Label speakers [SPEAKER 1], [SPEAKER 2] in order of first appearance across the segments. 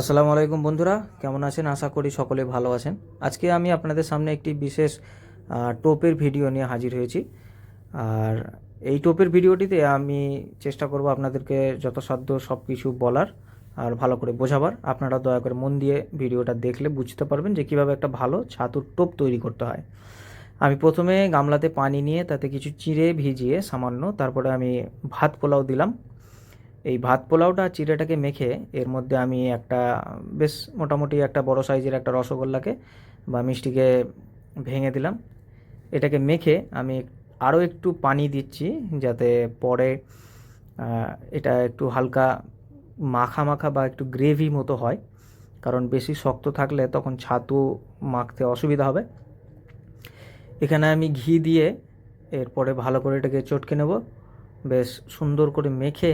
[SPEAKER 1] আসসালামু আলাইকুম বন্ধুরা, কেমন আছেন? আশা করি সকলে ভালো আছেন। আজকে আমি আপনাদের সামনে একটি বিশেষ টোপের ভিডিও নিয়ে হাজির হয়েছি। আর এই টোপের ভিডিওটিতে আমি চেষ্টা করব আপনাদেরকে যথাসাধ্য সব কিছু বলার আর ভালো করে বোঝাবার। আপনারা দয়া করে মন দিয়ে ভিডিওটা দেখলে বুঝতে পারবেন যে কীভাবে একটা ভালো ছাতুর টোপ তৈরি করতে হয়। আমি প্রথমে গামলাতে পানি নিয়ে তাতে কিছু চিড়ে ভিজিয়ে সামান্য তারপরে আমি ভাত পোলাও দিলাম। এই ভাত পোলাওটা চিড়েটাকে মেখে এর মধ্যে আমি একটা বেশ মোটামুটি একটা বড় সাইজের একটা রসগোল্লাকে বা মিষ্টিকে ভেঙে দিলাম। এটাকে মেখে আমি আরও একটু পানি দিচ্ছি যাতে পরে এটা একটু হালকা মাখা মাখা বা একটু গ্রেভি মতো হয়। কারণ বেশি শক্ত থাকলে তখন ছাতু মাখতে অসুবিধা হবে। এখানে আমি ঘি দিয়ে এরপরে ভালো করে এটাকে চটকে নেব। বেশ সুন্দর করে মেখে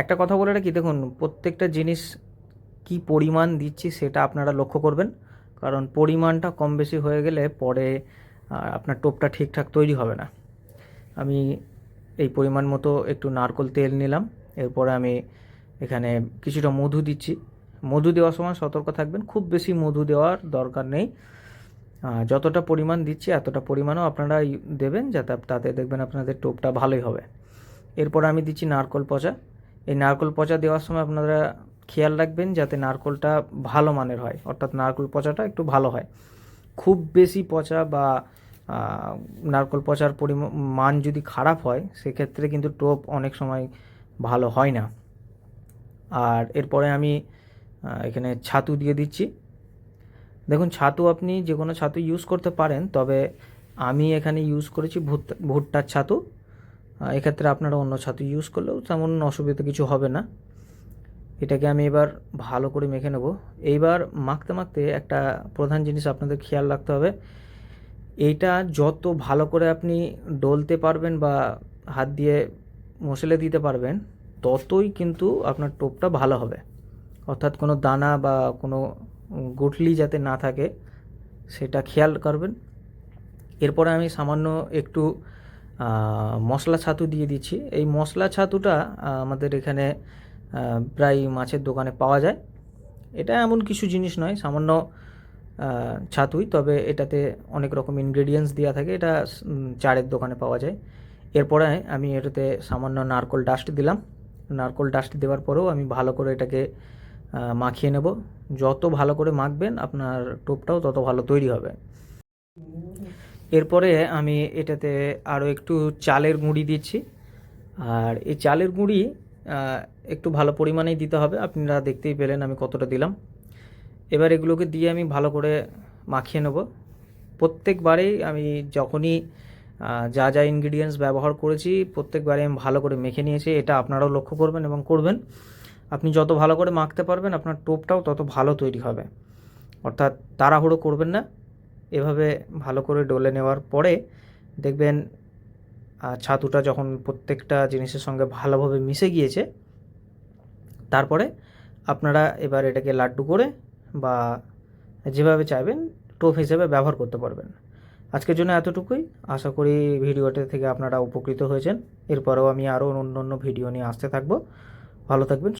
[SPEAKER 1] একটা কথা বলে রাখি, দেখুন, প্রত্যেকটা জিনিস কি পরিমাণ দিচ্ছি সেটা আপনারা লক্ষ্য করবেন। কারণ পরিমাণটা কম বেশি হয়ে গেলে পরে আপনার টোপটা ঠিকঠাক তৈরি হবে না। আমি এই পরিমাণ মতো একটু নারকোল তেল নিলাম, এরপরে আমি এখানে কিছুটা মধু দিচ্ছি। মধু দেওয়ার সময় সতর্ক থাকবেন, খুব বেশি মধু দেওয়ার দরকার নেই। যতটা পরিমাণ দিচ্ছি এতটা পরিমাণও আপনারা দেবেন যাতে তাতে দেখবেন আপনাদের টোপটা ভালোই হবে। এরপর আমি দিচ্ছি নারকল পচা। এই নারকোল পচা দেওয়ার সময় আপনারা খেয়াল রাখবেন যাতে নারকোলটা ভালো মানের হয়। অর্থাৎ নারকোল পচাটা একটু ভালো হয়। খুব বেশি পচা বা নারকোল পচার পরিমাণ মান যদি খারাপ হয়, সেক্ষেত্রে কিন্তু টোপ অনেক সময় ভালো হয় না। আর এরপরে আমি এখানে ছাতু দিয়ে দিচ্ছি। দেখুন, ছাতু আপনি যে কোনো ছাতু ইউজ করতে পারেন, তবে আমি এখানে ইউজ করেছি ভুট্টা ভুট্টার ছাতু। এক্ষেত্রে আপনারা অন্য ছাতু ইউজ করলেও তেমন অসুবিধা কিছু হবে না। এটাকে আমি এবার ভালো করে মেখে নেব। এইবার মাখতে মাখতে একটা প্রধান জিনিস আপনাদের খেয়াল রাখতে হবে। এইটা যত ভালো করে আপনি ডলতে পারবেন বা হাত দিয়ে মশলে দিতে পারবেন, ততই কিন্তু আপনার টোপটা ভালো হবে। অর্থাৎ কোনো দানা বা কোনো গুটলি যাতে না থাকে, সেটা খেয়াল করবেন। এরপরে আমি সামান্য একটু মশলা ছাতু দিয়ে দিচ্ছি। এই মশলা ছাতুটা আমাদের এখানে প্রায় মাছের দোকানে পাওয়া যায়। এটা এমন কিছু জিনিস নয়, সামান্য ছাতুই, তবে এটাতে অনেক রকম ইনগ্রেডিয়েন্টস দেওয়া থাকে। এটা চারের দোকানে পাওয়া যায়। এরপরে আমি এটাতে সামান্য নারকোল ডাস্ট দিলাম। নারকোল ডাস্ট দেওয়ার পরেও আমি ভালো করে এটাকে মাখিয়ে নেব। যত ভালো করে মাখবেন, আপনার টোপটাও তত ভালো তৈরি হবে। এরপরে আমি এটাতে আরও একটু চালের গুঁড়ি দিচ্ছি। আর এই চালের গুঁড়ি একটু ভালো পরিমাণেই দিতে হবে। আপনারা দেখতেই পেলেন আমি কতটা দিলাম। এবার এগুলোকে দিয়ে আমি ভালো করে মাখিয়ে নেব। প্রত্যেকবারেই আমি যখনই যা যা ইনগ্রিডিয়েন্টস ব্যবহার করেছি, প্রত্যেকবারে আমি ভালো করে মেখে নিয়েছি। এটা আপনারাও লক্ষ্য করবেন এবং করবেন। আপনি যত ভালো করে মাখতে পারবেন, আপনার টোপটাও তত ভালো তৈরি হবে। অর্থাৎ তাড়াহুড়ো করবেন না। এভাবে ভালো করে ডলে নেওয়ার পরে দেখবেন ছাতুটা যখন প্রত্যেকটা জিনিসের সঙ্গে ভালোভাবে মিশে গিয়েছে, তারপরে আপনারা এবার এটাকে লাড্ডু করে বা যেভাবে চাইবেন টোপ হিসেবে ব্যবহার করতে পারবেন। আজকের জন্য এতটুকুই। আশা করি ভিডিওটা থেকে আপনারা উপকৃত হয়েছেন। এরপরেও আমি আরও অন্য অন্য ভিডিও নিয়ে আসতে থাকব। ভালো থাকবেন